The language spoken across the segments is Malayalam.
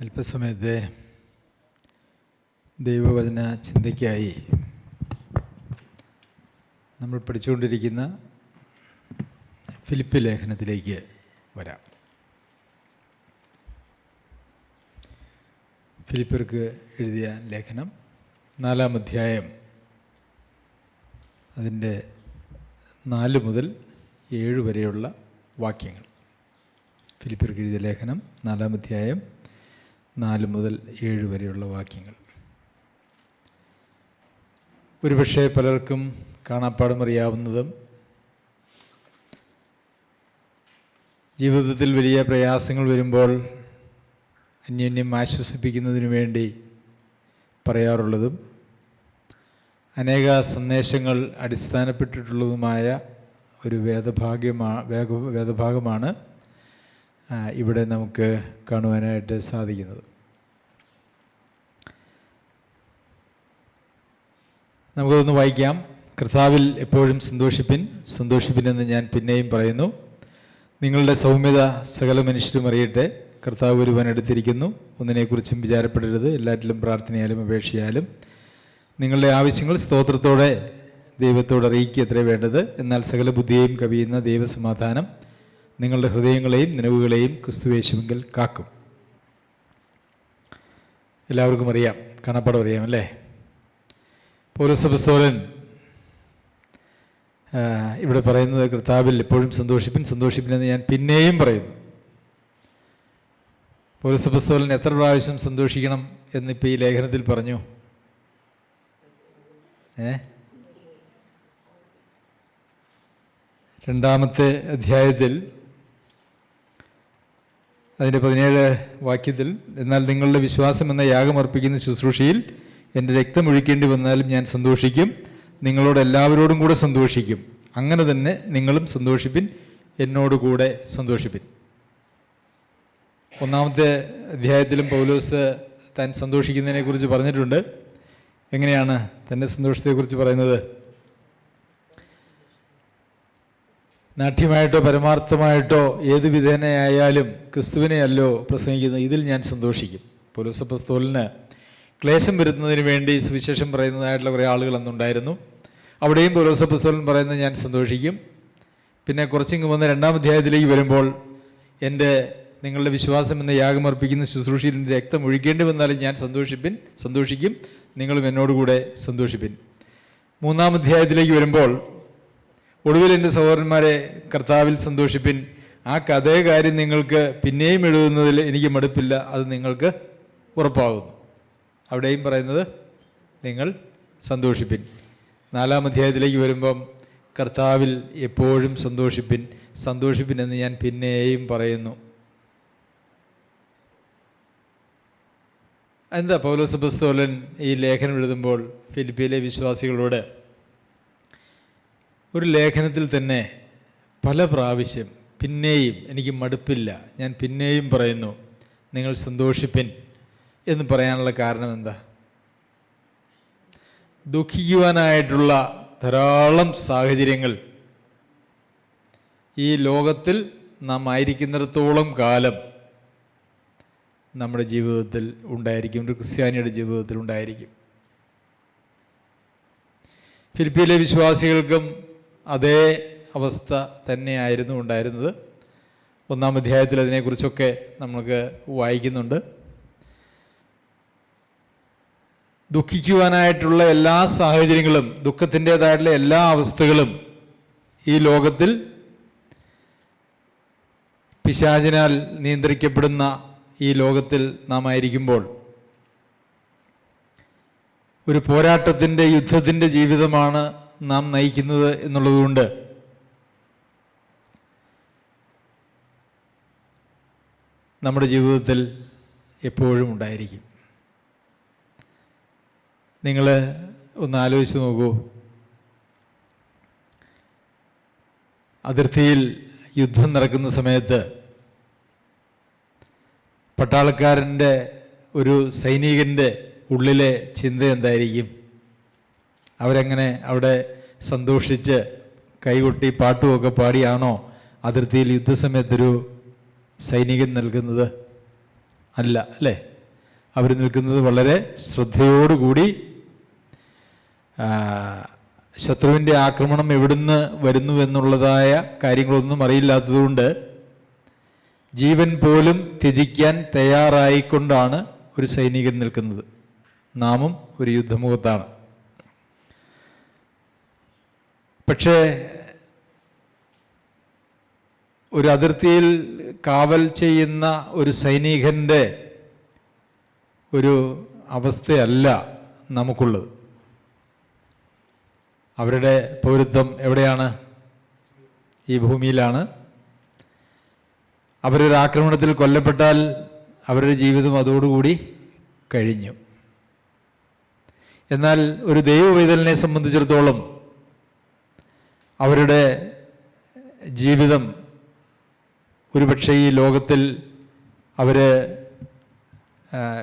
അല്പസമയത്തെ ദൈവവചന ചിന്തയ്ക്കായി നമ്മൾ പഠിച്ചുകൊണ്ടിരിക്കുന്ന ഫിലിപ്പ് ലേഖനത്തിലേക്ക് വരാം. ഫിലിപ്പർക്ക് എഴുതിയ ലേഖനം നാലാം അധ്യായം അതിന്റെ നാല് മുതൽ ഏഴ് വരെയുള്ള വാക്യങ്ങൾ. ഫിലിപ്പർക്ക് എഴുതിയ ലേഖനം നാലാം അധ്യായം നാല് മുതൽ ഏഴ് വരെയുള്ള വാക്യങ്ങൾ. ഒരുപക്ഷെ പലർക്കും കാണാപ്പാടം അറിയാവുന്നതും ജീവിതത്തിൽ വലിയ പ്രയാസങ്ങൾ വരുമ്പോൾ അന്യോന്യം ആശ്വസിപ്പിക്കുന്നതിനു വേണ്ടി പറയാറുള്ളതും അനേക സന്ദേശങ്ങൾ അടിസ്ഥാനപ്പെട്ടിട്ടുള്ളതുമായ ഒരു വേദഭാഗ്യമാ വേഗ വേദഭാഗമാണ് ഇവിടെ നമുക്ക് കാണുവാനായിട്ട് സാധിക്കുന്നത്. നമുക്കതൊന്ന് വായിക്കാം. കർത്താവിൽ എപ്പോഴും സന്തോഷിപ്പിൻ എന്ന് ഞാൻ പിന്നെയും പറയുന്നു. നിങ്ങളുടെ സൗമ്യത സകല മനുഷ്യരും അറിയട്ടെ. കർത്താവ് ഒരുവൻ എടുത്തിരിക്കുന്നു. ഒന്നിനെക്കുറിച്ചും വിചാരപ്പെടരുത്. എല്ലാറ്റിലും പ്രാർത്ഥനയാലും അപേക്ഷയാലും. നിങ്ങളുടെ ആവശ്യങ്ങൾ സ്തോത്രത്തോടെ ദൈവത്തോട് അറിയിക്കുക എത്ര വേണ്ടത്. എന്നാൽ സകല ബുദ്ധിയെയും കവിയുന്ന ദൈവസമാധാനം നിങ്ങളുടെ ഹൃദയങ്ങളെയും നിലവുകളെയും ക്രിസ്തുവേശുവെങ്കിൽ കാക്കും. എല്ലാവർക്കും അറിയാം കാണപ്പാടം അറിയാം അല്ലേ? പൗരസഭസ്തോലൻ ഇവിടെ പറയുന്നത് കർത്താവിൽ എപ്പോഴും സന്തോഷിപ്പിൻ സന്തോഷിപ്പിനെന്ന് ഞാൻ പിന്നെയും പറയുന്നു. പൗരസഭസ്തോലൻ എത്ര പ്രാവശ്യം സന്തോഷിക്കണം എന്നിപ്പോൾ ഈ ലേഖനത്തിൽ പറഞ്ഞു? ഏ? രണ്ടാമത്തെ അധ്യായത്തിൽ അതിന്റെ പതിനേഴ് വാക്യത്തിൽ എന്നാൽ നിങ്ങളുടെ വിശ്വാസം എന്ന യാഗം അർപ്പിക്കുന്ന ശുശ്രൂഷയിൽ എന്റെ രക്തം ഒഴിക്കേണ്ടി വന്നാലും ഞാൻ സന്തോഷിക്കും. നിങ്ങളോട് എല്ലാവരോടും കൂടെ സന്തോഷിക്കും. അങ്ങനെ തന്നെ നിങ്ങളും സന്തോഷിപ്പിൻ എന്നോട് കൂടെ സന്തോഷിപ്പിൻ. ഒന്നാമത്തെ അധ്യായത്തിലും പൗലോസ് താൻ സന്തോഷിക്കുന്നതിനെക്കുറിച്ച് പറഞ്ഞിട്ടുണ്ട്. എങ്ങനെയാണ് തന്റെ സന്തോഷത്തെക്കുറിച്ച് പറയുന്നത്? നാട്യമായിട്ടോ പരമാർത്ഥമായിട്ടോ ഏത് വിധേനയായാലും ക്രിസ്തുവിനെയല്ലോ പ്രസംഗിക്കുന്നത് ഇതിൽ ഞാൻ സന്തോഷിക്കും. പുലസപ്പസ്തോലിന് ക്ലേശം വരുത്തുന്നതിന് വേണ്ടി സുവിശേഷം പറയുന്നതായിട്ടുള്ള കുറേ ആളുകൾ അന്നുണ്ടായിരുന്നു. അവിടെയും പുലസപ്പസ്തോലൻ പറയുന്നത് ഞാൻ സന്തോഷിക്കും. പിന്നെ കുറച്ചിങ്ങ് വന്ന് രണ്ടാം അധ്യായത്തിലേക്ക് വരുമ്പോൾ എന്റെ നിങ്ങളുടെ വിശ്വാസം എന്ന യാഗമർപ്പിക്കുന്ന ശുശ്രൂഷയിൽ എന്റെ രക്തം ഒഴിക്കേണ്ടി വന്നാലും ഞാൻ സന്തോഷിപ്പിൻ സന്തോഷിക്കും. നിങ്ങളും എന്നോടുകൂടെ സന്തോഷിപ്പിൻ. മൂന്നാം അധ്യായത്തിലേക്ക് വരുമ്പോൾ ഒടുവിൽ എന്റെ സഹോദരന്മാരെ കർത്താവിൽ സന്തോഷിപ്പിൻ. ആ കഥയെ കാര്യം നിങ്ങൾക്ക് പിന്നെയും എഴുതുന്നതിൽ എനിക്ക് മടുപ്പില്ല. അത് നിങ്ങൾക്ക് ഉറപ്പാകുന്നു. അവിടെയും പറയുന്നത് നിങ്ങൾ സന്തോഷിപ്പിൻ. നാലാം അധ്യായത്തിലേക്ക് വരുമ്പം കർത്താവിൽ എപ്പോഴും സന്തോഷിപ്പിൻ. സന്തോഷിപ്പിൻ എന്ന് ഞാൻ പിന്നെയും പറയുന്നു. എന്താ പൗലോസ് പുസ്തോലൻ ഈ ലേഖനം എഴുതുമ്പോൾ ഫിലിപ്പിയിലെ വിശ്വാസികളോട് ഒരു ലേഖനത്തിൽ തന്നെ പല പ്രാവശ്യം പിന്നെയും എനിക്ക് മടുപ്പില്ല. ഞാൻ പിന്നെയും പറയുന്നു നിങ്ങൾ സന്തോഷിപ്പിൻ. എന്ന് പറയാനുള്ള കാരണം എന്താ? ദുഃഖിക്കുവാനായിട്ടുള്ള ധാരാളം സാഹചര്യങ്ങൾ ഈ ലോകത്തിൽ നാം ആയിരിക്കുന്നിടത്തോളം കാലം നമ്മുടെ ജീവിതത്തിൽ ഉണ്ടായിരിക്കും. ഒരു ക്രിസ്ത്യാനിയുടെ ജീവിതത്തിൽ ഉണ്ടായിരിക്കും. ഫിലിപ്പിയിലെ വിശ്വാസികൾക്കും അതേ അവസ്ഥ തന്നെയായിരുന്നു ഉണ്ടായിരുന്നത്. ഒന്നാം അധ്യായത്തിൽ അതിനെക്കുറിച്ചൊക്കെ നമ്മൾക്ക് വായിക്കുന്നുണ്ട്. ദുഃഖിക്കുവാനായിട്ടുള്ള എല്ലാ സാഹചര്യങ്ങളും ദുഃഖത്തിന്റെതായിട്ടുള്ള എല്ലാ അവസ്ഥകളും ഈ ലോകത്തിൽ പിശാചിനാൽ നിയന്ത്രിക്കപ്പെടുന്ന ഈ ലോകത്തിൽ നാം ആയിരിക്കുമ്പോൾ ഒരു പോരാട്ടത്തിന്റെ യുദ്ധത്തിന്റെ ജീവിതമാണ് നാം നയിക്കുന്നത് എന്നുള്ളതുകൊണ്ട്. നമ്മുടെ ജീവിതത്തിൽ എപ്പോഴും ഉണ്ടായിരിക്കും. നിങ്ങൾ ഒന്ന് ആലോചിച്ച് നോക്കൂ. അതിർത്തിയിൽ യുദ്ധം നടക്കുന്ന സമയത്ത് പട്ടാളക്കാരന്റെ ഒരു സൈനികന്റെ ഉള്ളിലെ ചിന്ത എന്തായിരിക്കും? അവരെങ്ങനെ അവിടെ സന്തോഷിച്ച് കൈകൊട്ടി പാട്ടുമൊക്കെ പാടിയാണോ അതിർത്തിയിൽ യുദ്ധസമയത്തൊരു സൈനികൻ നൽകുന്നത്? അല്ല അല്ലേ? അവർ നിൽക്കുന്നത് വളരെ ശ്രദ്ധയോടുകൂടി ശത്രുവിന്റെ ആക്രമണം എവിടുന്ന് വരുന്നു എന്നുള്ളതായ കാര്യങ്ങളൊന്നും അറിയില്ലാത്തതുകൊണ്ട് ജീവൻ പോലും ത്യജിക്കാൻ തയ്യാറായിക്കൊണ്ടാണ് ഒരു സൈനികൻ നിൽക്കുന്നത്. നാമും ഒരു യുദ്ധമുഖത്താണ്. പക്ഷേ ഒരു അതിർത്തിയിൽ കാവൽ ചെയ്യുന്ന ഒരു സൈനികന്റെ ഒരു അവസ്ഥയല്ല നമുക്കുള്ളത്. അവരുടെ പൗരത്വം എവിടെയാണ്? ഈ ഭൂമിയിലാണ്. അവരൊരു ആക്രമണത്തിൽ കൊല്ലപ്പെട്ടാൽ അവരുടെ ജീവിതം അതോടുകൂടി കഴിഞ്ഞു. എന്നാൽ ഒരു ദൈവവൈതലിനെ സംബന്ധിച്ചിടത്തോളം അവരുടെ ജീവിതം ഒരുപക്ഷെ ഈ ലോകത്തിൽ അവർ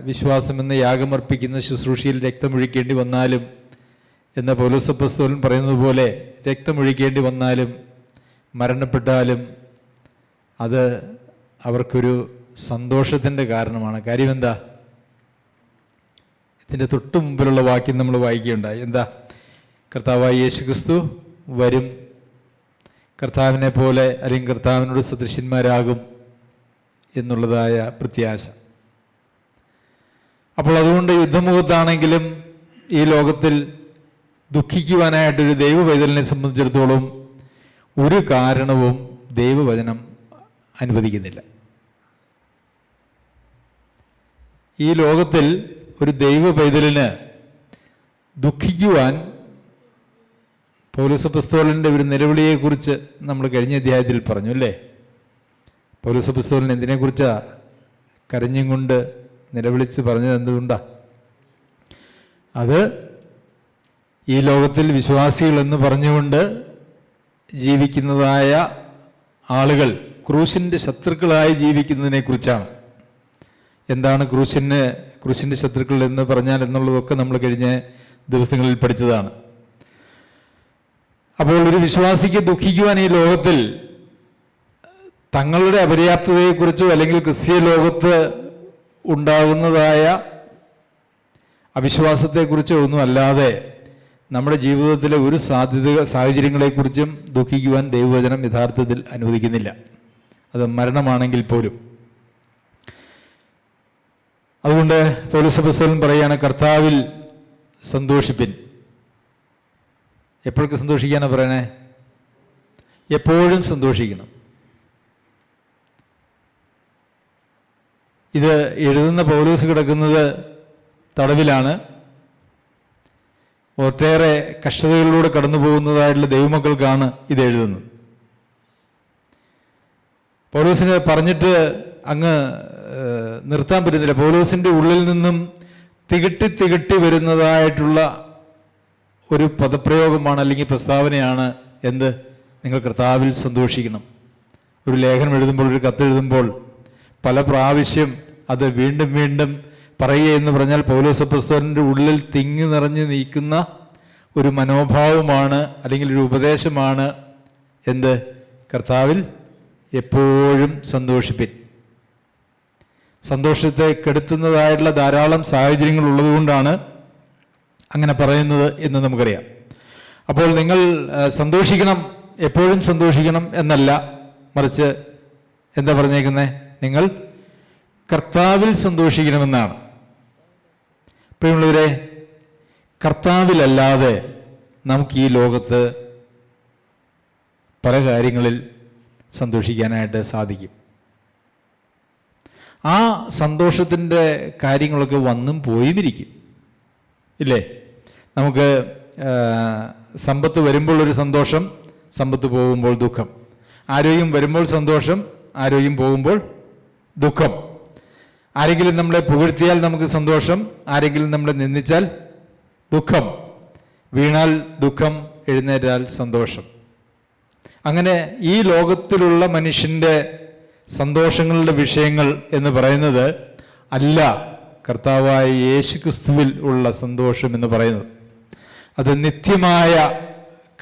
വിശ്വാസമെന്ന യാഗമർപ്പിക്കുന്ന ശുശ്രൂഷയിൽ രക്തമൊഴിക്കേണ്ടി വന്നാലും എന്ന പൗലോസപ്പസ്തോലൻ പറയുന്നത് പോലെ രക്തമൊഴിക്കേണ്ടി വന്നാലും മരണപ്പെട്ടാലും അത് അവർക്കൊരു സന്തോഷത്തിന്റെ കാരണമാണ്. കാര്യം എന്താ ഇതിന്റെ തൊട്ടു മുമ്പിലുള്ള വാക്യം നമ്മൾ വായിക്കുകയുണ്ടായി. എന്താ? കർത്താവായ യേശു ക്രിസ്തു വരും കർത്താവിനെ പോലെ അല്ലെങ്കിൽ കർത്താവിനോട് സദൃശ്യന്മാരാകും എന്നുള്ളതായ പ്രത്യാശ. അപ്പോൾ അതുകൊണ്ട് യുദ്ധമുഖത്താണെങ്കിലും ഈ ലോകത്തിൽ ദുഃഖിക്കുവാനായിട്ടൊരു ദൈവവൈതലിനെ സംബന്ധിച്ചിടത്തോളം ഒരു കാരണവും ദൈവവചനം അനുവദിക്കുന്നില്ല. ഈ ലോകത്തിൽ ഒരു ദൈവ പൈതലിന് ദുഃഖിക്കുവാൻ പൗലോസ പുസ്തകലിന്റെ ഒരു നിലവിളിയെക്കുറിച്ച് നമ്മൾ കഴിഞ്ഞ അധ്യായത്തിൽ പറഞ്ഞു അല്ലേ? പൗലോസ പുസ്തകലിന് എന്തിനെക്കുറിച്ചാണ് കരഞ്ഞും കൊണ്ട് നിലവിളിച്ച് പറഞ്ഞത് എന്തുകൊണ്ടാണ് അത് ഈ ലോകത്തിൽ വിശ്വാസികൾ എന്ന് പറഞ്ഞുകൊണ്ട് ജീവിക്കുന്നതായ ആളുകൾ ക്രൂശിന്റെ ശത്രുക്കളായി ജീവിക്കുന്നതിനെക്കുറിച്ചാണ് എന്താണ് ക്രൂശിന് ക്രൂശിന്റെ ശത്രുക്കൾ എന്ന് പറഞ്ഞാൽ എന്നുള്ളതൊക്കെ നമ്മൾ കഴിഞ്ഞ ദിവസങ്ങളിൽ പഠിച്ചതാണ്. അപ്പോൾ ഒരു വിശ്വാസിക്ക് ദുഃഖിക്കുവാൻ ഈ ലോകത്തിൽ തങ്ങളുടെ അപര്യാപ്തതയെക്കുറിച്ചോ അല്ലെങ്കിൽ ക്രിസ്തീയ ലോകത്ത് ഉണ്ടാകുന്നതായ അവിശ്വാസത്തെക്കുറിച്ചോ ഒന്നും അല്ലാതെ നമ്മുടെ ജീവിതത്തിലെ ഒരു സാധ്യത സാഹചര്യങ്ങളെക്കുറിച്ചും ദുഃഖിക്കുവാൻ ദൈവവചനം യഥാർത്ഥത്തിൽ അനുവദിക്കുന്നില്ല. അത് മരണമാണെങ്കിൽ പോലും. അതുകൊണ്ട് പോലീസ് പറയാണ് കർത്താവിൽ സന്തോഷിപ്പിൻ. എപ്പോഴൊക്കെ സന്തോഷിക്കാനോ പറയണേ? എപ്പോഴും സന്തോഷിക്കണം. ഇത് എഴുതുന്ന പൗലൂസ് കിടക്കുന്നത് തടവിലാണ്. ഒട്ടേറെ കഷ്ടതകളിലൂടെ കടന്നു പോകുന്നതായിട്ടുള്ള ദൈവമക്കൾക്കാണ് ഇത് എഴുതുന്നത്. പൗലൂസിന് പറഞ്ഞിട്ട് അങ്ങ് നിർത്താൻ പറ്റുന്നില്ല. പൗലൂസിന്റെ ഉള്ളിൽ നിന്നും തികട്ടി തികട്ടി വരുന്നതായിട്ടുള്ള ഒരു പദപ്രയോഗമാണ് അല്ലെങ്കിൽ പ്രസ്താവനയാണ് എന്ത് നിങ്ങൾ കർത്താവിൽ സന്തോഷിക്കണം. ഒരു ലേഖനം എഴുതുമ്പോൾ ഒരു കത്തെഴുതുമ്പോൾ പല പ്രാവശ്യം അത് വീണ്ടും വീണ്ടും പറയുക എന്ന് പറഞ്ഞാൽ പൗലോസ പ്രസ്തവന്റെ ഉള്ളിൽ തിങ്ങി നിറഞ്ഞു നീക്കുന്ന ഒരു മനോഭാവമാണ് അല്ലെങ്കിൽ ഒരു ഉപദേശമാണ് എന്ത് കർത്താവിൽ എപ്പോഴും സന്തോഷിപ്പിൻ. സന്തോഷത്തെ കെടുത്തുന്നതായിട്ടുള്ള ധാരാളം സാഹചര്യങ്ങൾ ഉള്ളതുകൊണ്ടാണ് അങ്ങനെ പറയുന്നത് എന്ന് നമുക്കറിയാം. അപ്പോൾ നിങ്ങൾ സന്തോഷിക്കണം എപ്പോഴും സന്തോഷിക്കണം എന്നല്ല. മറിച്ച് എന്താ പറഞ്ഞേക്കുന്നത് നിങ്ങൾ കർത്താവിൽ സന്തോഷിക്കണമെന്നാണ്. പ്രിയമുള്ളവരെ കർത്താവിലല്ലാതെ നമുക്ക് ഈ ലോകത്ത് പല കാര്യങ്ങളിൽ സന്തോഷിക്കാനായിട്ട് സാധിക്കും. ആ സന്തോഷത്തിന്റെ കാര്യങ്ങളൊക്കെ വന്നും പോയും ഇരിക്കും ഇല്ലേ? നമുക്ക് സമ്പത്ത് വരുമ്പോൾ ഒരു സന്തോഷം സമ്പത്ത് പോകുമ്പോൾ ദുഃഖം. ആരോഗ്യം വരുമ്പോൾ സന്തോഷം ആരോഗ്യം പോകുമ്പോൾ ദുഃഖം. ആരെങ്കിലും നമ്മളെ പുകഴ്ത്തിയാൽ നമുക്ക് സന്തോഷം ആരെങ്കിലും നമ്മളെ നിന്ദിച്ചാൽ ദുഃഖം. വീണാൽ ദുഃഖം എഴുന്നേറ്റാൽ സന്തോഷം. അങ്ങനെ ഈ ലോകത്തിലുള്ള മനുഷ്യന്റെ സന്തോഷങ്ങളുടെ വിഷയങ്ങൾ എന്ന് പറയുന്നത് അല്ല കർത്താവായ യേശു ക്രിസ്തുവിൽ ഉള്ള സന്തോഷം എന്ന് പറയുന്നത്. അത് നിത്യമായ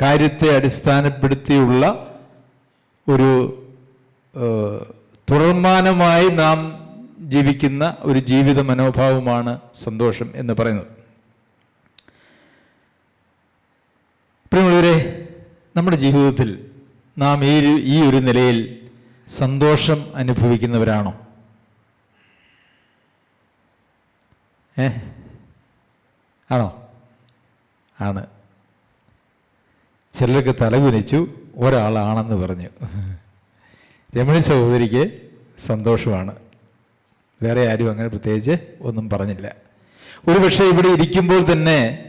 കാര്യത്തെ അടിസ്ഥാനപ്പെടുത്തിയുള്ള ഒരു തുടർമാനമായി നാം ജീവിക്കുന്ന ഒരു ജീവിത മനോഭാവമാണ് സന്തോഷം എന്ന് പറയുന്നത്. പ്രിയമുള്ളവരെ നമ്മുടെ ജീവിതത്തിൽ നാം ഈ ഈ ഒരു നിലയിൽ സന്തോഷം അനുഭവിക്കുന്നവരാണോ? ഏ? ആണോ? ആണ്. ചിലർക്ക് തലകുനിച്ചു ഒരാളാണെന്ന് പറഞ്ഞു. രമണി സഹോദരിക്ക് സന്തോഷമാണ്. വേറെ ആരും അങ്ങനെ പ്രത്യേകിച്ച് ഒന്നും പറഞ്ഞില്ല. ഒരുപക്ഷെ ഇവിടെ ഇരിക്കുമ്പോൾ തന്നെ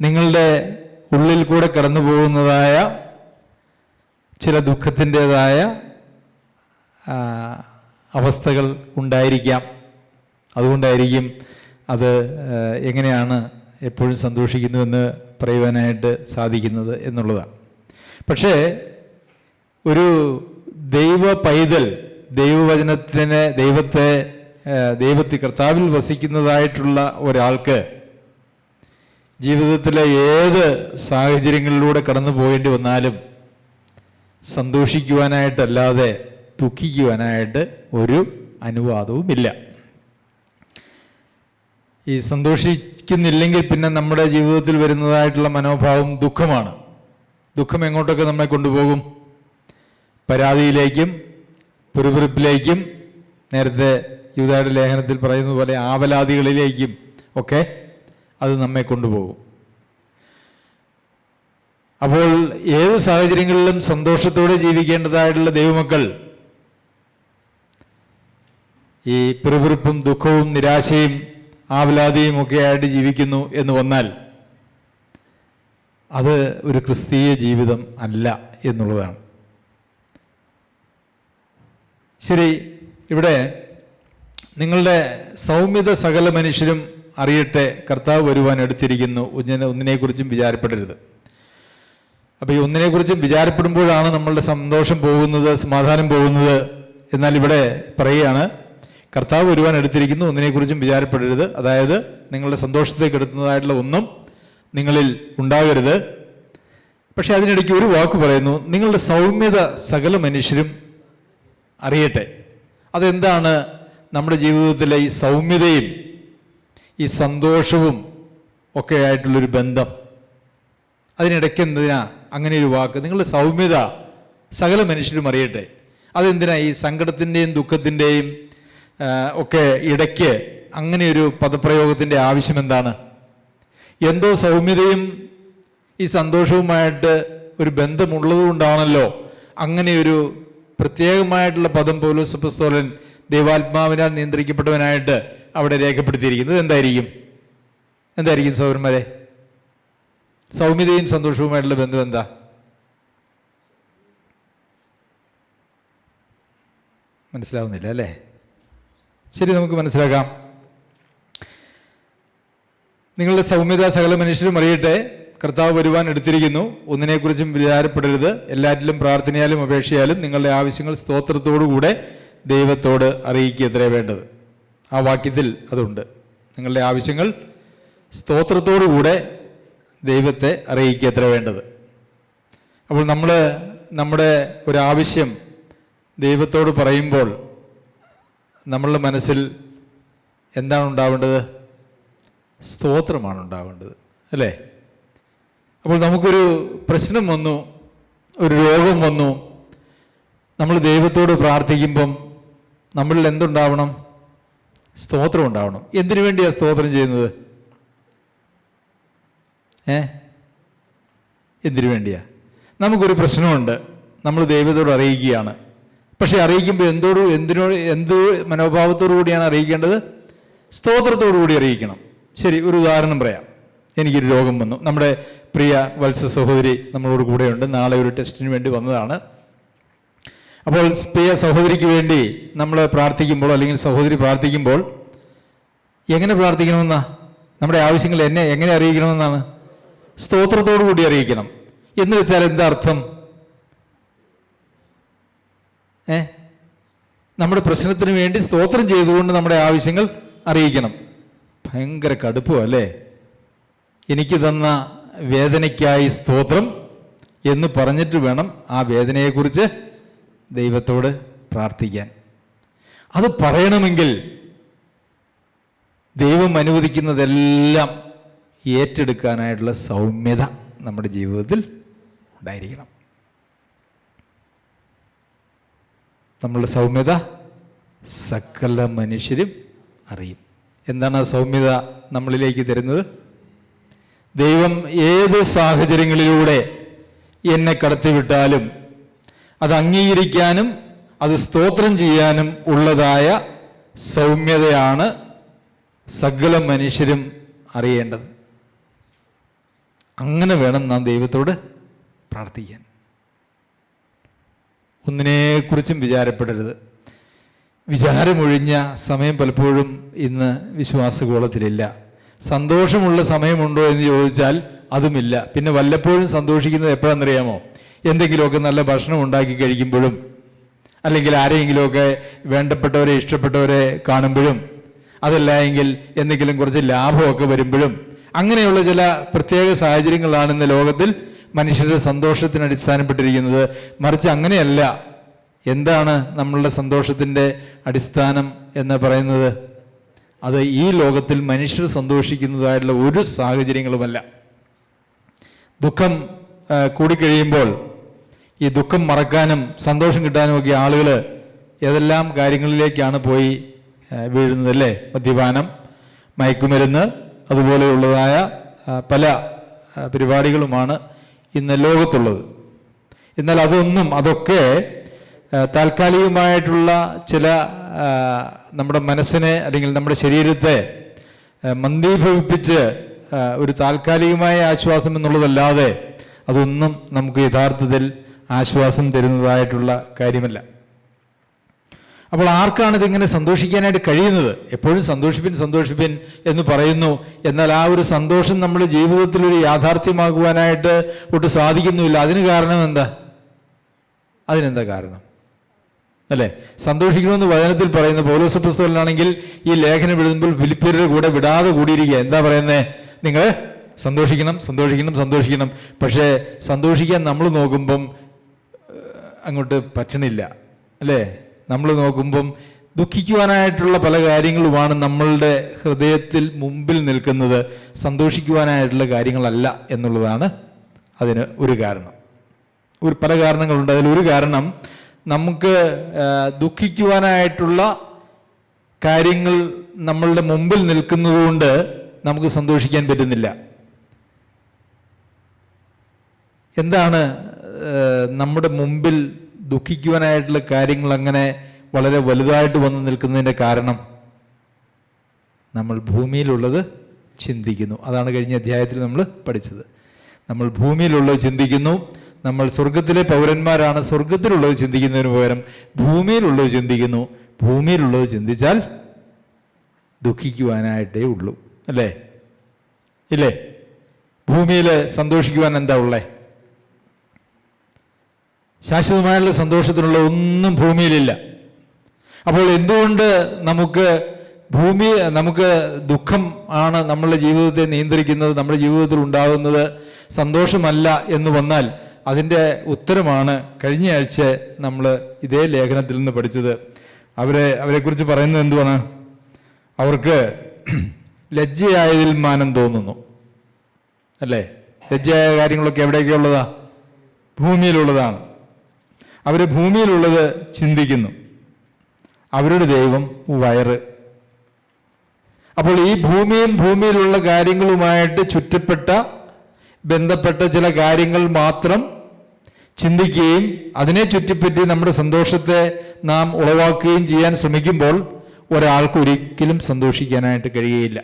നിങ്ങളുടെ ഉള്ളിൽ കൂടെ കടന്നു പോകുന്നതായ ചില ദുഃഖത്തിന്റെതായ അവസ്ഥകൾ ഉണ്ടായിരിക്കാം. അതുകൊണ്ടായിരിക്കും അത് എങ്ങനെയാണ് എപ്പോഴും സന്തോഷിക്കുന്നുവെന്ന് പറയുവാനായിട്ട് സാധിക്കുന്നത് എന്നുള്ളതാണ്. പക്ഷേ ഒരു ദൈവ പൈതൽ ദൈവവചനത്തിന് ദൈവത്തെ ദൈവത്തിൽ കർത്താവിൽ വസിക്കുന്നതായിട്ടുള്ള ഒരാൾക്ക് ജീവിതത്തിലെ ഏത് സാഹചര്യങ്ങളിലൂടെ കടന്നു പോകേണ്ടി വന്നാലും സന്തോഷിക്കുവാനായിട്ടല്ലാതെ ദുഃഖിക്കുവാനായിട്ട് ഒരു അനുവാദവുമില്ല. ഈ സന്തോഷിക്കുന്നില്ലെങ്കിൽ പിന്നെ നമ്മുടെ ജീവിതത്തിൽ വരുന്നതായിട്ടുള്ള മനോഭാവം ദുഃഖമാണ്. ദുഃഖം എങ്ങോട്ടൊക്കെ നമ്മളെ കൊണ്ടുപോകും? പരാതിയിലേക്കും പുരുപുറിപ്പിലേക്കും നേരത്തെ യൂതായുടെ ലേഖനത്തിൽ പറയുന്നത് പോലെ ആവലാദികളിലേക്കും ഒക്കെ അത് നമ്മെ കൊണ്ടുപോകും. അപ്പോൾ ഏത് സാഹചര്യങ്ങളിലും സന്തോഷത്തോടെ ജീവിക്കേണ്ടതായിട്ടുള്ള ദൈവമക്കൾ ഈ പിറുപിറുപ്പും ദുഃഖവും നിരാശയും ആവലാതിയും ഒക്കെ ആയിട്ട് ജീവിക്കുന്നു എന്ന് വന്നാൽ അത് ഒരു ക്രിസ്തീയ ജീവിതം അല്ല എന്നുള്ളതാണ്. ശരി ഇവിടെ നിങ്ങളുടെ സൗമ്യത സകല മനുഷ്യരും അറിയട്ടെ കർത്താവ് വരുവാൻ എടുത്തിരിക്കുന്നു. ഒന്നിനെ ഒന്നിനെക്കുറിച്ചും വിചാരപ്പെടരുത്. അപ്പോൾ ഈ ഒന്നിനെക്കുറിച്ചും വിചാരപ്പെടുമ്പോഴാണ് നമ്മളുടെ സന്തോഷം പോകുന്നത് സമാധാനം പോകുന്നത്. എന്നാൽ ഇവിടെ പറയുകയാണ് കർത്താവ് വരുവാൻ എടുത്തിരിക്കുന്നു. ഒന്നിനെക്കുറിച്ചും വിചാരപ്പെടരുത്. അതായത് നിങ്ങളുടെ സന്തോഷത്തെ കെടുത്തുന്നതായിട്ടുള്ള ഒന്നും നിങ്ങളിൽ ഉണ്ടാകരുത്. പക്ഷെ അതിനിടയ്ക്ക് ഒരു വാക്ക് പറയുന്നു. നിങ്ങളുടെ സൗമ്യത സകല മനുഷ്യരും അറിയട്ടെ. അതെന്താണ് നമ്മുടെ ജീവിതത്തിലെ ഈ സൗമ്യതയും ഈ സന്തോഷവും ഒക്കെ ആയിട്ടുള്ളൊരു ബന്ധം? അതിനിടയ്ക്ക് എന്തിനാ അങ്ങനെ ഒരു വാക്ക്? നിങ്ങളുടെ സൗമ്യത സകല മനുഷ്യരും അറിയട്ടെ. അതെന്തിനാ ഈ സങ്കടത്തിന്റെയും ദുഃഖത്തിന്റെയും ഒക്കെ ഇടയ്ക്ക് അങ്ങനെ ഒരു പദപ്രയോഗത്തിന്റെ ആവശ്യം എന്താണ് എന്തോ സൗമ്യതയും ഈ സന്തോഷവുമായിട്ട് ഒരു ബന്ധമുള്ളതുകൊണ്ടാണല്ലോ അങ്ങനെയൊരു പ്രത്യേകമായിട്ടുള്ള പദം പൗലോസ് പുസ്തോലൻ ദൈവാത്മാവിനാൽ നിയന്ത്രിക്കപ്പെട്ടവനായിട്ട് അവിടെ രേഖപ്പെടുത്തിയിരിക്കുന്നത് എന്തായിരിക്കും? എന്തായിരിക്കും സൗരന്മാരെ? സൗമ്യതയും സന്തോഷവുമായിട്ടുള്ള ബന്ധം എന്താ? മനസ്സിലാവുന്നില്ല അല്ലേ? ശരി നമുക്ക് മനസ്സിലാക്കാം. നിങ്ങളുടെ സൗമ്യത സകല മനുഷ്യരും അറിയട്ടെ. കർത്താവ് വരുവാൻ എടുത്തിരിക്കുന്നു. ഒന്നിനെക്കുറിച്ചും വിചാരപ്പെടരുത്. എല്ലാറ്റിലും പ്രാർത്ഥനയാലും അപേക്ഷയാലും നിങ്ങളുടെ ആവശ്യങ്ങൾ സ്തോത്രത്തോടുകൂടെ ദൈവത്തോട് അറിയിക്കുക. എത്രേ വേണ്ടത്. ആ വാക്യത്തിൽ അതുണ്ട്. നിങ്ങളുടെ ആവശ്യങ്ങൾ സ്തോത്രത്തോടുകൂടെ ദൈവത്തെ അറിയിക്കുക. എത്ര വേണ്ടത്. അപ്പോൾ നമ്മൾ നമ്മുടെ ഒരാവശ്യം ദൈവത്തോട് പറയുമ്പോൾ നമ്മളുടെ മനസ്സിൽ എന്താണ് ഉണ്ടാവേണ്ടത്? സ്തോത്രമാണ് ഉണ്ടാവേണ്ടത് അല്ലേ? അപ്പോൾ നമുക്കൊരു പ്രശ്നം വന്നു ഒരു രോഗം വന്നു. നമ്മൾ ദൈവത്തോട് പ്രാർത്ഥിക്കുമ്പം നമ്മളിൽ എന്തുണ്ടാവണം? സ്തോത്രം ഉണ്ടാവണം. എന്തിനു വേണ്ടിയാണ് സ്തോത്രം ചെയ്യുന്നത്? ഏ? എന്തിനു വേണ്ടിയാ? നമുക്കൊരു പ്രശ്നമുണ്ട്. നമ്മൾ ദൈവത്തോട് അറിയിക്കുകയാണ്. പക്ഷെ അറിയിക്കുമ്പോൾ എന്തോട് എന്തിനോട് എന്ത് മനോഭാവത്തോടു കൂടിയാണ് അറിയിക്കേണ്ടത്. സ്തോത്രത്തോടു കൂടി അറിയിക്കണം. ശരി ഒരു ഉദാഹരണം പറയാം. എനിക്കൊരു രോഗം വന്നു. നമ്മുടെ പ്രിയ വത്സ സഹോദരി നമ്മളോട് കൂടെയുണ്ട്. നാളെ ഒരു ടെസ്റ്റിന് വേണ്ടി വന്നതാണ്. അപ്പോൾ പ്രിയ സഹോദരിക്ക് വേണ്ടി നമ്മൾ പ്രാർത്ഥിക്കുമ്പോൾ അല്ലെങ്കിൽ സഹോദരി പ്രാർത്ഥിക്കുമ്പോൾ എങ്ങനെ പ്രാർത്ഥിക്കണമെന്നാ? നമ്മുടെ ആവശ്യങ്ങൾ എന്നെ എങ്ങനെ അറിയിക്കണമെന്നാണ്? സ്തോത്രത്തോടു കൂടി അറിയിക്കണം. എന്ന് വെച്ചാൽ എന്താ അർത്ഥം? ഏ? നമ്മുടെ പ്രശ്നത്തിന് വേണ്ടി സ്തോത്രം ചെയ്തുകൊണ്ട് നമ്മുടെ ആവശ്യങ്ങൾ അറിയിക്കണം. ഭയങ്കര കടുപ്പം അല്ലേ? എനിക്ക് തന്ന വേദനയ്ക്കായി സ്തോത്രം എന്ന് പറഞ്ഞിട്ട് വേണം ആ വേദനയെക്കുറിച്ച് ദൈവത്തോട് പ്രാർത്ഥിക്കാൻ. അത് പറയണമെങ്കിൽ ദൈവം അനുവദിക്കുന്നതെല്ലാം ഏറ്റെടുക്കാനായിട്ടുള്ള സൗമ്യത നമ്മുടെ ജീവിതത്തിൽ ഉണ്ടായിരിക്കണം. നമ്മളുടെ സൗമ്യത സകല മനുഷ്യരും അറിയും. എന്താണ് ആ സൗമ്യത നമ്മളിലേക്ക് തരുന്നത്? ദൈവം ഏത് സാഹചര്യങ്ങളിലൂടെ എന്നെ കടത്തിവിട്ടാലും അത് അംഗീകരിക്കാനും അത് സ്തോത്രം ചെയ്യാനും ഉള്ളതായ സൗമ്യതയാണ് സകല മനുഷ്യരും അറിയേണ്ടത്. അങ്ങനെ വേണം നാം ദൈവത്തോട് പ്രാർത്ഥിക്കാൻ. ഒന്നിനെക്കുറിച്ചും വിചാരപ്പെടരുത്. വിചാരമൊഴിഞ്ഞ സമയം പലപ്പോഴും ഇന്ന് വിശ്വാസഗോളത്തിലില്ല സന്തോഷമുള്ള സമയമുണ്ടോ എന്ന് ചോദിച്ചാൽ അതുമില്ല. പിന്നെ വല്ലപ്പോഴും സന്തോഷിക്കുന്നത് എപ്പോഴാണെന്നറിയാമോ എന്തെങ്കിലുമൊക്കെ നല്ല ഭക്ഷണം ഉണ്ടാക്കി കഴിക്കുമ്പോഴും അല്ലെങ്കിൽ ആരെയെങ്കിലുമൊക്കെ വേണ്ടപ്പെട്ടവരെ ഇഷ്ടപ്പെട്ടവരെ കാണുമ്പോഴും അതല്ല എങ്കിൽ എന്തെങ്കിലും കുറച്ച് ലാഭമൊക്കെ വരുമ്പോഴും അങ്ങനെയുള്ള ചില പ്രത്യേക സാഹചര്യങ്ങളാണ് ഇന്ന് ലോകത്തിൽ മനുഷ്യരുടെ സന്തോഷത്തിന് അടിസ്ഥാനപ്പെട്ടിരിക്കുന്നത് മറിച്ച് അങ്ങനെയല്ല. എന്താണ് നമ്മളുടെ സന്തോഷത്തിന്റെ അടിസ്ഥാനം എന്ന് പറയുന്നത്? അത് ഈ ലോകത്തിൽ മനുഷ്യർ സന്തോഷിക്കുന്നതായിട്ടുള്ള ഒരു സാഹചര്യങ്ങളുമല്ല. ദുഃഖം കൂടിക്കഴിയുമ്പോൾ ഈ ദുഃഖം മറക്കാനും സന്തോഷം കിട്ടാനും ഒക്കെ ആളുകൾ ഏതെല്ലാം കാര്യങ്ങളിലേക്കാണ് പോയി വീഴുന്നത് അല്ലേ? മദ്യപാനം മയക്കുമരുന്ന് അതുപോലെയുള്ളതായ പല പരിപാടികളുമാണ് ഇന്ന് ലോകത്തുള്ളത്. എന്നാൽ അതൊന്നും അതൊക്കെ താൽക്കാലികമായിട്ടുള്ള ചില നമ്മുടെ മനസ്സിനെ അല്ലെങ്കിൽ നമ്മുടെ ശരീരത്തെ മന്ദീഭവിപ്പിച്ച് ഒരു താൽക്കാലികമായ ആശ്വാസം എന്നുള്ളതല്ലാതെ അതൊന്നും നമുക്ക് യഥാർത്ഥത്തിൽ ആശ്വാസം തരുന്നതായിട്ടുള്ള കാര്യമല്ല. അപ്പോൾ ആർക്കാണ് ഇതിങ്ങനെ സന്തോഷിക്കാനായിട്ട് കഴിയുന്നത്? എപ്പോഴും സന്തോഷിപ്പിൻ സന്തോഷിപ്പിൻ എന്ന് പറയുന്നു. എന്നാൽ ആ ഒരു സന്തോഷം നമ്മുടെ ജീവിതത്തിൽ ഒരു യാഥാർത്ഥ്യമാകുവാനായിട്ട് ഒട്ട് സാധിക്കുന്നുമില്ല. അതിന് കാരണം എന്താ? അതിനെന്താ കാരണം? അല്ലേ? സന്തോഷിക്കണമെന്ന് വചനത്തിൽ പറയുന്ന പൗലോസ പുസ്തകത്തിലാണെങ്കിൽ ഈ ലേഖനം എഴുതുമ്പോൾ ഫിലിപ്പിയരുടെ കൂടെ വിടാതെ കൂടിയിരിക്കുക. എന്താ പറയുന്നത് നിങ്ങൾ സന്തോഷിക്കണം സന്തോഷിക്കണം സന്തോഷിക്കണം. പക്ഷേ സന്തോഷിക്കാൻ നമ്മൾ നോക്കുമ്പം അങ്ങോട്ട് പറ്റണില്ല. അല്ലേ? നമ്മൾ നോക്കുമ്പം ദുഃഖിക്കുവാനായിട്ടുള്ള പല കാര്യങ്ങളുമാണ് നമ്മളുടെ ഹൃദയത്തിൽ മുമ്പിൽ നിൽക്കുന്നത്. സന്തോഷിക്കുവാനായിട്ടുള്ള കാര്യങ്ങളല്ല എന്നുള്ളതാണ് അതിന് ഒരു കാരണം. ഒരു പല കാരണങ്ങളുണ്ട്. അതിലൊരു കാരണം നമുക്ക് ദുഃഖിക്കുവാനായിട്ടുള്ള കാര്യങ്ങൾ നമ്മളുടെ മുമ്പിൽ നിൽക്കുന്നതുകൊണ്ട് നമുക്ക് സന്തോഷിക്കാൻ പറ്റുന്നില്ല. എന്താണ് നമ്മുടെ മുമ്പിൽ ദുഃഖിക്കുവാനായിട്ടുള്ള കാര്യങ്ങൾ അങ്ങനെ വളരെ വലുതായിട്ട് വന്നു നിൽക്കുന്നതിന്റെ കാരണം നമ്മൾ ഭൂമിയിലുള്ളത് ചിന്തിക്കുന്നു. അതാണ് കഴിഞ്ഞ അധ്യായത്തിൽ നമ്മൾ പഠിച്ചത്. നമ്മൾ ഭൂമിയിലുള്ളത് ചിന്തിക്കുന്നു. നമ്മൾ സ്വർഗത്തിലെ പൗരന്മാരാണ്. സ്വർഗത്തിലുള്ളത് ചിന്തിക്കുന്നതിന് പകരം ഭൂമിയിലുള്ളത് ചിന്തിക്കുന്നു. ഭൂമിയിലുള്ളത് ചിന്തിച്ചാൽ ദുഃഖിക്കുവാനായിട്ടേ ഉള്ളൂ. അല്ലേ? ഇല്ലേ? ഭൂമിയിൽ സന്തോഷിക്കുവാൻ എന്താ ഉള്ളേ? ശാശ്വതമായുള്ള സന്തോഷത്തിനുള്ള ഒന്നും ഭൂമിയിലില്ല. അപ്പോൾ എന്തുകൊണ്ട് നമുക്ക് ഭൂമി നമുക്ക് ദുഃഖം ആണ് നമ്മളുടെ ജീവിതത്തെ നിയന്ത്രിക്കുന്നത് നമ്മുടെ ജീവിതത്തിൽ ഉണ്ടാകുന്നത് സന്തോഷമല്ല എന്ന് വന്നാൽ അതിന്റെ ഉത്തരമാണ് കഴിഞ്ഞ ആഴ്ച നമ്മൾ ഇതേ ലേഖനത്തിൽ നിന്ന് പഠിച്ചത്. അവരെ അവരെക്കുറിച്ച് പറയുന്നത് എന്തുവാണ്? അവർക്ക് ലജ്ജയായതിൽ മാനം തോന്നുന്നു. അല്ലേ? ലജ്ജയായ കാര്യങ്ങളൊക്കെ എവിടെയൊക്കെ ഉള്ളതാ ഭൂമിയിലുള്ളതാണ്. അവർ ഭൂമിയിലുള്ളത് ചിന്തിക്കുന്നു. അവരുടെ ദൈവം വയറ്. അപ്പോൾ ഈ ഭൂമിയും ഭൂമിയിലുള്ള കാര്യങ്ങളുമായിട്ട് ചുറ്റപ്പെട്ട ബന്ധപ്പെട്ട ചില കാര്യങ്ങൾ മാത്രം ചിന്തിക്കുകയും അതിനെ ചുറ്റിപ്പറ്റി നമ്മുടെ സന്തോഷത്തെ നാം ഉളവാക്കുകയും ചെയ്യാൻ ശ്രമിക്കുമ്പോൾ ഒരാൾക്ക് ഒരിക്കലും സന്തോഷിക്കാനായിട്ട് കഴിയുകയില്ല.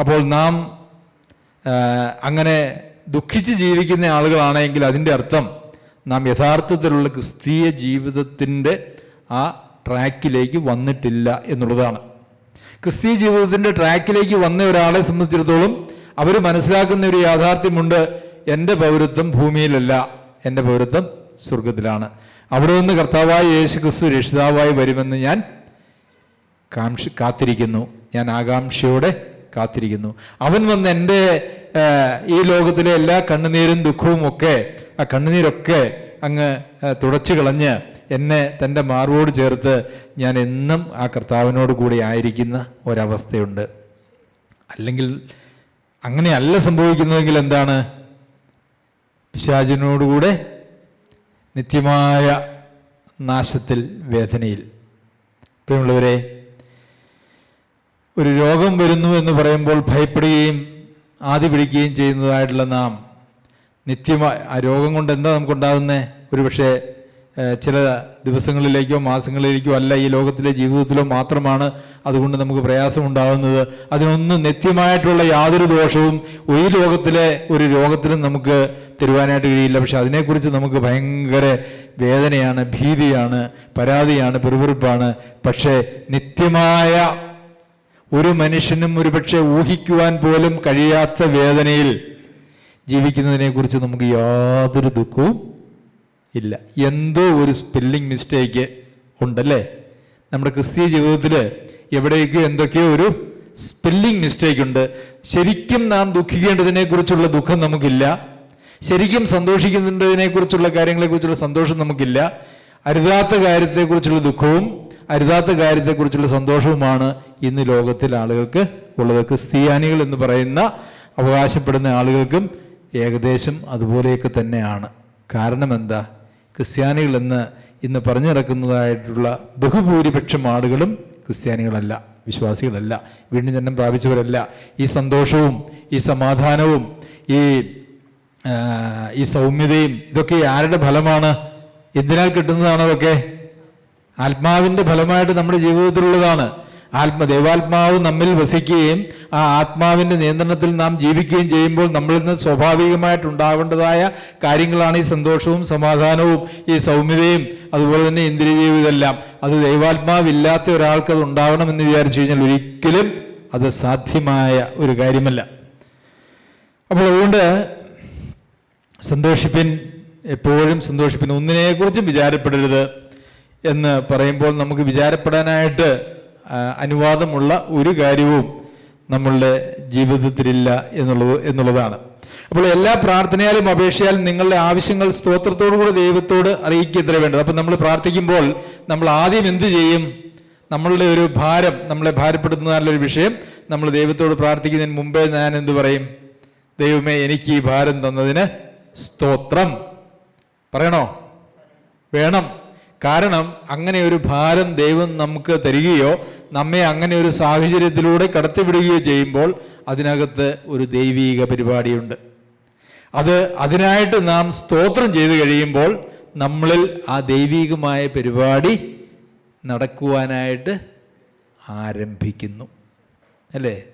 അപ്പോൾ നാം അങ്ങനെ ദുഃഖിച്ച് ജീവിക്കുന്ന ആളുകളാണെങ്കിൽ അതിന്റെ അർത്ഥം നാം യഥാർത്ഥത്തിലുള്ള ക്രിസ്തീയ ജീവിതത്തിന്റെ ആ ട്രാക്കിലേക്ക് വന്നിട്ടില്ല എന്നുള്ളതാണ്. ക്രിസ്തീയ ജീവിതത്തിന്റെ ട്രാക്കിലേക്ക് വന്ന ഒരാളെ സംബന്ധിച്ചിടത്തോളം അവർ മനസ്സിലാക്കുന്ന ഒരു യാഥാർത്ഥ്യമുണ്ട്. എന്റെ പൗരത്വം ഭൂമിയിലല്ല എന്റെ പൗരത്വം സ്വർഗത്തിലാണ് അവിടെ നിന്ന് കർത്താവായ യേശു ക്രിസ്തു രക്ഷിതാവായി വരുമെന്ന് ഞാൻ കാംക്ഷ കാത്തിരിക്കുന്നു. ഞാൻ ആകാംക്ഷയോടെ കാത്തിരിക്കുന്നു. അവൻ വന്ന് എന്റെ ഈ ലോകത്തിലെ എല്ലാ കണ്ണുനീരും ദുഃഖവും ഒക്കെ ആ കണ്ണുനീരൊക്കെ അങ്ങ് തുടച്ചു കളഞ്ഞ് എന്നെ തന്റെ മാർവോട് ചേർത്ത് ഞാൻ എന്നും ആ കർത്താവിനോട് കൂടി ആയിരിക്കുന്ന ഒരവസ്ഥയുണ്ട്. അല്ലെങ്കിൽ അങ്ങനെയല്ല സംഭവിക്കുന്നതെങ്കിൽ എന്താണ്? പിശാചിനോടുകൂടെ നിത്യമായ നാശത്തിൽ വേദനയിൽ. പ്രിയമുള്ളവരെ ഒരു രോഗം വരുന്നു എന്ന് പറയുമ്പോൾ ഭയപ്പെടുകയും ആദ്യ പിടിക്കുകയും ചെയ്യുന്നതായിട്ടുള്ള നാം നിത്യമായി ആ രോഗം കൊണ്ട് എന്താ നമുക്കുണ്ടാകുന്നത് ഒരു പക്ഷേ ചില ദിവസങ്ങളിലേക്കോ മാസങ്ങളിലേക്കോ അല്ല ഈ ലോകത്തിലെ ജീവിതത്തിലോ മാത്രമാണ് അതുകൊണ്ട് നമുക്ക് പ്രയാസമുണ്ടാകുന്നത്. അതിനൊന്നും നിത്യമായിട്ടുള്ള യാതൊരു ദോഷവും ഈ ലോകത്തിലെ ഒരു രോഗത്തിലും നമുക്ക് തരുവാനായിട്ട് കഴിയില്ല. പക്ഷെ അതിനെക്കുറിച്ച് നമുക്ക് ഭയങ്കര വേദനയാണ് ഭീതിയാണ് പരാതിയാണ് പെറുപെറുപ്പാണ് പക്ഷേ നിത്യമായ ഒരു മനുഷ്യനും ഒരുപക്ഷെ ഊഹിക്കുവാൻ പോലും കഴിയാത്ത വേദനയിൽ ജീവിക്കുന്നതിനെക്കുറിച്ച് നമുക്ക് യാതൊരു ദുഃഖവും ഇല്ല. എന്തോ ഒരു സ്പെല്ലിംഗ് മിസ്റ്റേക്ക് ഉണ്ടല്ലേ? നമ്മുടെ ക്രിസ്തീയ ജീവിതത്തിൽ എവിടെയൊക്കെയോ എന്തൊക്കെയോ ഒരു സ്പെല്ലിംഗ് മിസ്റ്റേക്ക് ഉണ്ട്. ശരിക്കും നാം ദുഃഖിക്കേണ്ടതിനെക്കുറിച്ചുള്ള ദുഃഖം നമുക്കില്ല. ശരിക്കും സന്തോഷിക്കുന്നതിനെക്കുറിച്ചുള്ള കാര്യങ്ങളെക്കുറിച്ചുള്ള സന്തോഷം നമുക്കില്ല. അരുതാത്ത കാര്യത്തെക്കുറിച്ചുള്ള ദുഃഖവും അരുതാത്ത കാര്യത്തെക്കുറിച്ചുള്ള സന്തോഷവുമാണ് ഇന്ന് ലോകത്തിൽ ആളുകൾക്ക് ഉള്ളത്. ക്രിസ്ത്യാനികൾ എന്ന് പറയുന്ന അവകാശപ്പെടുന്ന ആളുകൾക്കും ഏകദേശം അതുപോലെയൊക്കെ തന്നെയാണ്. കാരണം എന്താ ക്രിസ്ത്യാനികൾ എന്ന് ഇന്ന് പറഞ്ഞു നടക്കുന്നതായിട്ടുള്ള ബഹുഭൂരിപക്ഷം ആളുകളും ക്രിസ്ത്യാനികളല്ല വിശ്വാസികളല്ല വീണ്ടും ജന്മം പ്രാപിച്ചവരല്ല. ഈ സന്തോഷവും ഈ സമാധാനവും ഈ ഈ സൗമ്യതയും ഇതൊക്കെ ആരുടെ ഫലമാണ്? എന്തിനാൽ കിട്ടുന്നതാണോ അതൊക്കെ ആത്മാവിന്റെ ഫലമായിട്ട് നമ്മുടെ ജീവിതത്തിലുള്ളതാണ്. ആത്മ ദൈവാത്മാവ് നമ്മിൽ വസിക്കുകയും ആ ആത്മാവിന്റെ നിയന്ത്രണത്തിൽ നാം ജീവിക്കുകയും ചെയ്യുമ്പോൾ നമ്മളിൽ നിന്ന് സ്വാഭാവികമായിട്ടുണ്ടാവേണ്ടതായ കാര്യങ്ങളാണ് ഈ സന്തോഷവും സമാധാനവും ഈ സൗമ്യതയും അതുപോലെ തന്നെ ഇന്ദ്രിയവും ഇതെല്ലാം. അത് ദൈവാത്മാവില്ലാത്ത ഒരാൾക്ക് അത് ഉണ്ടാവണമെന്ന് വിചാരിച്ചു കഴിഞ്ഞാൽ ഒരിക്കലും അത് സാധ്യമായ ഒരു കാര്യമല്ല. അപ്പോൾ അതുകൊണ്ട് സന്തോഷിപ്പിൻ എപ്പോഴും സന്തോഷിപ്പിൻ. ഒന്നിനെക്കുറിച്ചും വിചാരപ്പെടരുത്. എന്ന് പറയുമ്പോൾ നമുക്ക് വിചാരപ്പെടാനായിട്ട് അനുവാദമുള്ള ഒരു കാര്യവും നമ്മളുടെ ജീവിതത്തിലില്ല എന്നുള്ളത് എന്നുള്ളതാണ്. അപ്പോൾ എല്ലാ പ്രാർത്ഥനയാലും അപേക്ഷയാലും നിങ്ങളുടെ ആവശ്യങ്ങൾ സ്തോത്രത്തോടുകൂടി ദൈവത്തോട് അറിയിക്കത്രേ വേണ്ടത്. അപ്പം നമ്മൾ പ്രാർത്ഥിക്കുമ്പോൾ നമ്മൾ ആദ്യം എന്ത് ചെയ്യും? നമ്മളുടെ ഒരു ഭാരം നമ്മളെ ഭാരപ്പെടുത്തുന്നതായുള്ള ഒരു വിഷയം. നമ്മൾ ദൈവത്തോട് പ്രാർത്ഥിക്കുന്നതിന് മുമ്പേ ഞാൻ എന്ത് പറയും? ദൈവമേ എനിക്ക് ഈ ഭാരം തന്നതിന് സ്തോത്രം. പറയണോ? വേണം. കാരണം അങ്ങനെ ഒരു ഭാരം ദൈവം നമുക്ക് തരികയോ നമ്മെ അങ്ങനെ ഒരു സാഹചര്യത്തിലൂടെ കടത്തിവിടുകയോ ചെയ്യുമ്പോൾ അതിനകത്ത് ഒരു ദൈവീക പരിപാടിയുണ്ട്. അത് അതിനായിട്ട് നാം സ്തോത്രം ചെയ്തു കഴിയുമ്പോൾ നമ്മളിൽ ആ ദൈവീകമായ പരിപാടി നടക്കുവാനായിട്ട് ആരംഭിക്കുന്നു. അല്ലേ?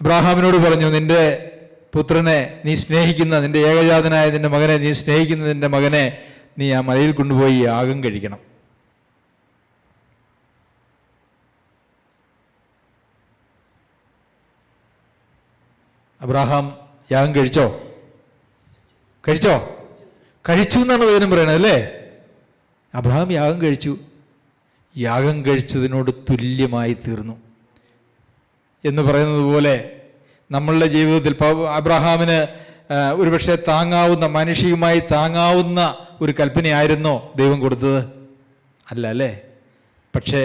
അബ്രാഹാമിനോട് പറഞ്ഞു നിന്റെ പുത്രനെ നീ സ്നേഹിക്കുന്ന നിന്റെ ഏകജാതനായ നിന്റെ മകനെ നീ സ്നേഹിക്കുന്ന നിന്റെ മകനെ നീ ആ മലയിൽ കൊണ്ടുപോയി യാഗം കഴിക്കണം. അബ്രാഹാം യാഗം കഴിച്ചോ? കഴിച്ചോ? കഴിച്ചു എന്നാണ് വേദനം പറയണത് അല്ലേ? അബ്രഹാം യാഗം കഴിച്ചു. യാഗം കഴിച്ചതിനോട് തുല്യമായി തീർന്നു. എന്ന് പറയുന്നത് പോലെ നമ്മളുടെ ജീവിതത്തിൽ അബ്രഹാമിന് ഒരുപക്ഷെ താങ്ങാവുന്ന മാനുഷികമായി താങ്ങാവുന്ന ഒരു കൽപ്പനയായിരുന്നോ ദൈവം കൊടുത്തത്? അല്ല അല്ലേ? പക്ഷേ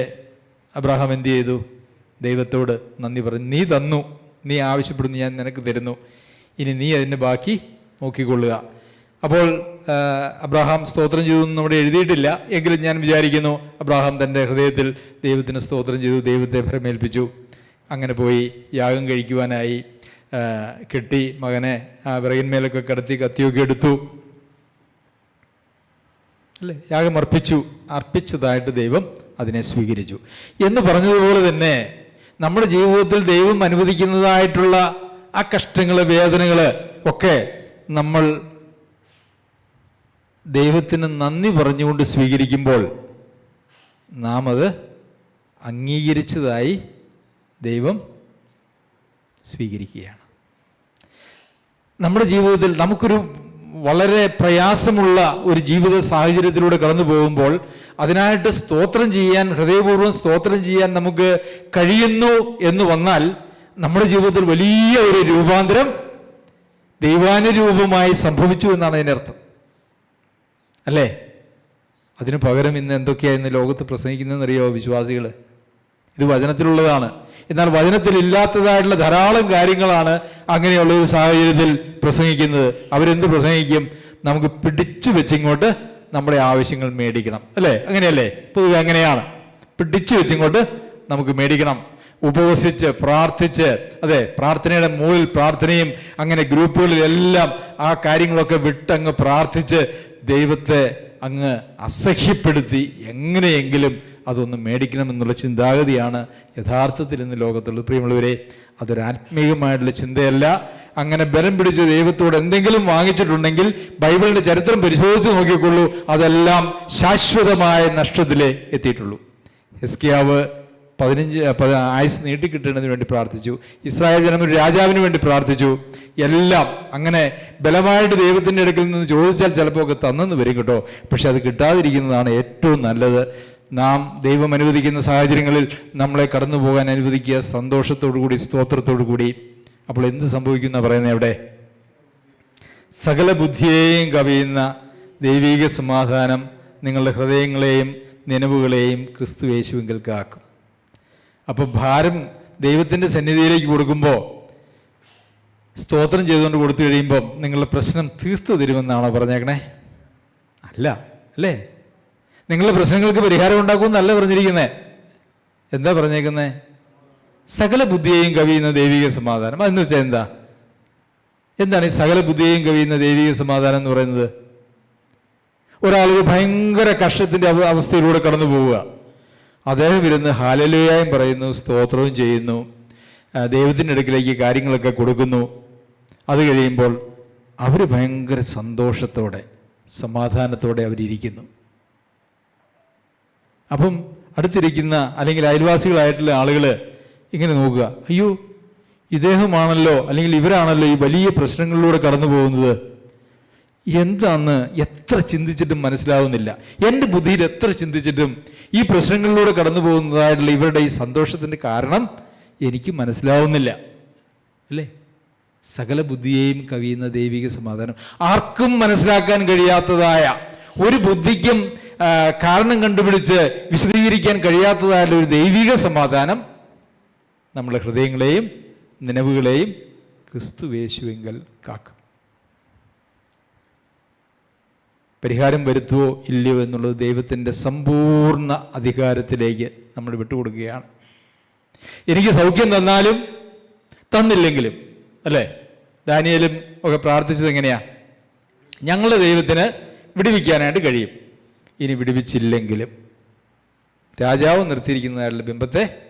അബ്രാഹാം എന്തു ചെയ്തു? ദൈവത്തോട് നന്ദി പറഞ്ഞു നീ തന്നു നീ ആവശ്യപ്പെടുന്നു ഞാൻ നിനക്ക് തരുന്നു. ഇനി നീ അതിന്റെ ബാക്കി നോക്കിക്കൊള്ളുക. അപ്പോൾ അബ്രാഹാം സ്തോത്രം ചെയ്തു എന്ന് നമ്മുടെ എഴുതിയിട്ടില്ല. എങ്കിലും ഞാൻ വിചാരിക്കുന്നു അബ്രാഹാം തന്റെ ഹൃദയത്തിൽ ദൈവത്തിന് സ്തോത്രം ചെയ്തു ദൈവത്തെ ഭരമേൽപ്പിച്ചു. അങ്ങനെ പോയി യാഗം കഴിക്കുവാനായി കെട്ടി മകനെ ആ വിറകിന്മേലൊക്കെ കിടത്തി കത്തിയൊക്കെ എടുത്തു. അല്ലേ? യാഗം അർപ്പിച്ചു അർപ്പിച്ചതായിട്ട് ദൈവം അതിനെ സ്വീകരിച്ചു. എന്ന് പറഞ്ഞതുപോലെ തന്നെ നമ്മുടെ ജീവിതത്തിൽ ദൈവം അനുവദിക്കുന്നതായിട്ടുള്ള ആ കഷ്ടങ്ങൾ വേദനകൾ ഒക്കെ നമ്മൾ ദൈവത്തിന് നന്ദി പറഞ്ഞുകൊണ്ട് സ്വീകരിക്കുമ്പോൾ നാം അത് അംഗീകരിച്ചതായി ദൈവം സ്വീകരിക്കുകയാണ്. നമ്മുടെ ജീവിതത്തിൽ നമുക്കൊരു വളരെ പ്രയാസമുള്ള ഒരു ജീവിത സാഹചര്യത്തിലൂടെ കടന്നു പോകുമ്പോൾ അതിനായിട്ട് സ്തോത്രം ചെയ്യാൻ ഹൃദയപൂർവം സ്തോത്രം ചെയ്യാൻ നമുക്ക് കഴിയുന്നു എന്ന് വന്നാൽ നമ്മുടെ ജീവിതത്തിൽ വലിയ ഒരു രൂപാന്തരം ദൈവാനുരൂപമായി സംഭവിച്ചു എന്നാണ് അതിന്റെ അർത്ഥം. അല്ലേ? അതിനു പകരം ഇന്ന് എന്തൊക്കെയാണ് ഇന്ന് ലോകത്ത് പ്രസംഗിക്കുന്നതെന്നറിയോ വിശ്വാസികൾ ഇത് വചനത്തിലുള്ളതാണ്. എന്നാൽ വചനത്തിൽ ഇല്ലാത്തതായിട്ടുള്ള ധാരാളം കാര്യങ്ങളാണ് അങ്ങനെയുള്ള ഒരു സാഹചര്യത്തിൽ പ്രസംഗിക്കുന്നത്. അവരെന്ത് പ്രസംഗിക്കും? നമുക്ക് പിടിച്ചു വെച്ചിങ്ങോട്ട് നമ്മുടെ ആവശ്യങ്ങൾ മേടിക്കണം. അല്ലേ? അങ്ങനെയല്ലേ? പൊതുവെ അങ്ങനെയാണ്. പിടിച്ചു വെച്ചിങ്ങോട്ട് നമുക്ക് മേടിക്കണം. ഉപവസിച്ച് പ്രാർത്ഥിച്ച് അതെ പ്രാർത്ഥനയുടെ മുകളിൽ പ്രാർത്ഥനയും അങ്ങനെ ഗ്രൂപ്പുകളിലെല്ലാം ആ കാര്യങ്ങളൊക്കെ വിട്ടങ്ങ് പ്രാർത്ഥിച്ച് ദൈവത്തെ അങ്ങ് അസഹ്യപ്പെടുത്തി എങ്ങനെയെങ്കിലും അതൊന്ന് മേടിക്കണമെന്നുള്ള ചിന്താഗതിയാണ് യഥാർത്ഥത്തിൽ ഇന്ന് ലോകത്തുള്ളത്. പ്രിയമുള്ളവരെ അതൊരു ആത്മീയമായിട്ടുള്ള ചിന്തയല്ല. അങ്ങനെ ബലം പിടിച്ച ദൈവത്തോട് എന്തെങ്കിലും വാങ്ങിച്ചിട്ടുണ്ടെങ്കിൽ ബൈബിളിന്റെ ചരിത്രം പരിശോധിച്ച് നോക്കിക്കൊള്ളൂ. അതെല്ലാം ശാശ്വതമായ നഷ്ടത്തിലേ എത്തിയിട്ടുള്ളൂ. ഹെസ്കിയാവ് പതിനഞ്ച് പത ആയുസ് നീട്ടിക്കിട്ടുന്നതിന് വേണ്ടി പ്രാർത്ഥിച്ചു. ഇസ്രായേൽ ജനം ഒരു രാജാവിന് വേണ്ടി പ്രാർത്ഥിച്ചു. എല്ലാം അങ്ങനെ ബലമായിട്ട് ദൈവത്തിന്റെ അടുക്കൽ നിന്ന് ചോദിച്ചാൽ ചിലപ്പോൾ ഒക്കെ തന്നെന്ന് വരും കേട്ടോ. പക്ഷെ അത് കിട്ടാതിരിക്കുന്നതാണ് ഏറ്റവും നല്ലത്. നാം ദൈവം അനുവദിക്കുന്ന സാഹചര്യങ്ങളിൽ നമ്മളെ കടന്നു പോകാൻ അനുവദിക്കുക സന്തോഷത്തോടു കൂടി സ്തോത്രത്തോടു കൂടി അപ്പോൾ എന്ത് സംഭവിക്കുന്ന പറയുന്നത് എവിടെ? സകല ബുദ്ധിയെയും കവിയുന്ന ദൈവീക സമാധാനം നിങ്ങളുടെ ഹൃദയങ്ങളെയും നിലവുകളെയും ക്രിസ്തു യേശുവിങ്കൽക്കാക്കും അപ്പോൾ ഭാരം ദൈവത്തിന്റെ സന്നിധിയിലേക്ക് കൊടുക്കുമ്പോൾ സ്തോത്രം ചെയ്തുകൊണ്ട് കൊടുത്തു കഴിയുമ്പം നിങ്ങളുടെ പ്രശ്നം തീർത്തു തരുമെന്നാണോ പറഞ്ഞേക്കണേ? അല്ല അല്ലേ? നിങ്ങളുടെ പ്രശ്നങ്ങൾക്ക് പരിഹാരം ഉണ്ടാക്കും എന്നല്ല പറഞ്ഞിരിക്കുന്നത് എന്താ പറഞ്ഞേക്കുന്നത് സകല ബുദ്ധിയെയും കവിയുന്ന ദൈവിക സമാധാനം. അതെന്ന് വെച്ചാൽ എന്താ? എന്താണ് ഈ സകല ബുദ്ധിയെയും കവിയുന്ന ദൈവിക സമാധാനം എന്ന് പറയുന്നത്? ഒരാൾ ഒരു ഭയങ്കര കഷ്ടത്തിന്റെ അവ- അവസ്ഥയിലൂടെ കടന്നു പോവുക. അദ്ദേഹം ഇരുന്ന് ഹാലലുയായും പറയുന്നു സ്തോത്രവും ചെയ്യുന്നു ദൈവത്തിന്റെ അടുക്കിലേക്ക് കാര്യങ്ങളൊക്കെ കൊടുക്കുന്നു. അത് കഴിയുമ്പോൾ അവർ ഭയങ്കര സന്തോഷത്തോടെ സമാധാനത്തോടെ അവരിയ്ക്കുന്നു. അപ്പം അടുത്തിരിക്കുന്ന അല്ലെങ്കിൽ അയൽവാസികളായിട്ടുള്ള ആളുകൾ ഇങ്ങനെ നോക്കുക. അയ്യോ ഇദ്ദേഹമാണല്ലോ അല്ലെങ്കിൽ ഇവരാണല്ലോ ഈ വലിയ പ്രശ്നങ്ങളിലൂടെ കടന്നു പോകുന്നത്. എന്താന്ന് എത്ര ചിന്തിച്ചിട്ടും മനസ്സിലാവുന്നില്ല. എന്റെ ബുദ്ധിയിൽ എത്ര ചിന്തിച്ചിട്ടും ഈ പ്രശ്നങ്ങളിലൂടെ കടന്നു പോകുന്നതായിട്ടുള്ള ഇവരുടെ ഈ സന്തോഷത്തിന്റെ കാരണം എനിക്ക് മനസ്സിലാവുന്നില്ല. അല്ലേ? സകല ബുദ്ധിയെയും കവിയുന്ന ദൈവിക സമാധാനം. ആർക്കും മനസ്സിലാക്കാൻ കഴിയാത്തതായ ഒരു ബുദ്ധിക്കും കാരണം കണ്ടുപിടിച്ച് വിശദീകരിക്കാൻ കഴിയാത്തതായുള്ള ഒരു ദൈവിക സമാധാനം നമ്മുടെ ഹൃദയങ്ങളെയും നിലവുകളെയും ക്രിസ്തുവേശുവെങ്കിൽ കാക്കും. പരിഹാരം വരുത്തുവോ ഇല്ലയോ എന്നുള്ളത് ദൈവത്തിന്റെ സമ്പൂർണ അധികാരത്തിലേക്ക് നമ്മൾ വിട്ടുകൊടുക്കുകയാണ്. എനിക്ക് സൗഖ്യം തന്നാലും തന്നില്ലെങ്കിലും അല്ലേ? ദാനിയലും ഒക്കെ പ്രാർത്ഥിച്ചത് എങ്ങനെയാ? ഞങ്ങളുടെ ദൈവത്തിന് വിടിവിക്കാനായിട്ട് കഴിയും. ഇനി വിടുവിച്ചില്ലെങ്കിലും രാജാവ് നിർത്തിയിരിക്കുന്നതായുള്ള ബിംബത്തെ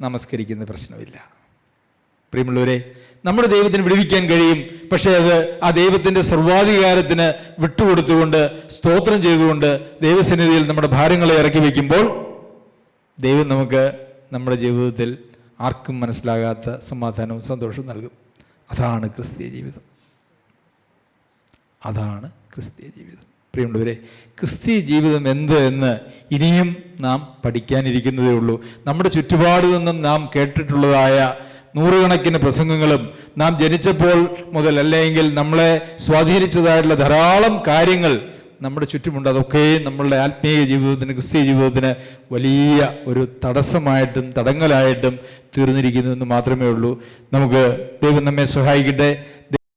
നമസ്കരിക്കുന്ന പ്രശ്നമില്ല. പ്രിയമുള്ളവരെ നമ്മുടെ ദൈവത്തിന് വിടുവിക്കാൻ കഴിയും. പക്ഷേ അത് ആ ദൈവത്തിന്റെ സർവാധികാരത്തിന് വിട്ടുകൊടുത്തുകൊണ്ട് സ്തോത്രം ചെയ്തുകൊണ്ട് ദൈവസന്നിധിയിൽ നമ്മുടെ ഭാരങ്ങളെ ഇറക്കി വയ്ക്കുമ്പോൾ ദൈവം നമുക്ക് നമ്മുടെ ജീവിതത്തിൽ ആർക്കും മനസ്സിലാകാത്ത സമാധാനവും സന്തോഷവും നൽകും. അതാണ് ക്രിസ്തീയ ജീവിതം. അതാണ് ക്രിസ്തീയ ജീവിതം. പ്രിയമുള്ളവരെ ക്രിസ്തീയ ജീവിതം എന്ത് എന്ന് ഇനിയും നാം പഠിക്കാനിരിക്കുന്നതേ ഉള്ളൂ. നമ്മുടെ ചുറ്റുപാട് നിന്നും നാം കേട്ടിട്ടുള്ളതായ നൂറുകണക്കിന് പ്രസംഗങ്ങളും നാം ജനിച്ചപ്പോൾ മുതൽ അല്ലെങ്കിൽ നമ്മളെ സ്വാധീനിച്ചതായിട്ടുള്ള ധാരാളം കാര്യങ്ങൾ നമ്മുടെ ചുറ്റുമുണ്ട്. അതൊക്കെ നമ്മളുടെ ആത്മീയ ജീവിതത്തിന് ക്രിസ്തീയ ജീവിതത്തിന് വലിയ ഒരു തടസ്സമായിട്ടും തടങ്ങലായിട്ടും തീർന്നിരിക്കുന്നു എന്ന് മാത്രമേ ഉള്ളൂ. നമുക്ക് ദൈവം നമ്മെ സഹായിക്കട്ടെ.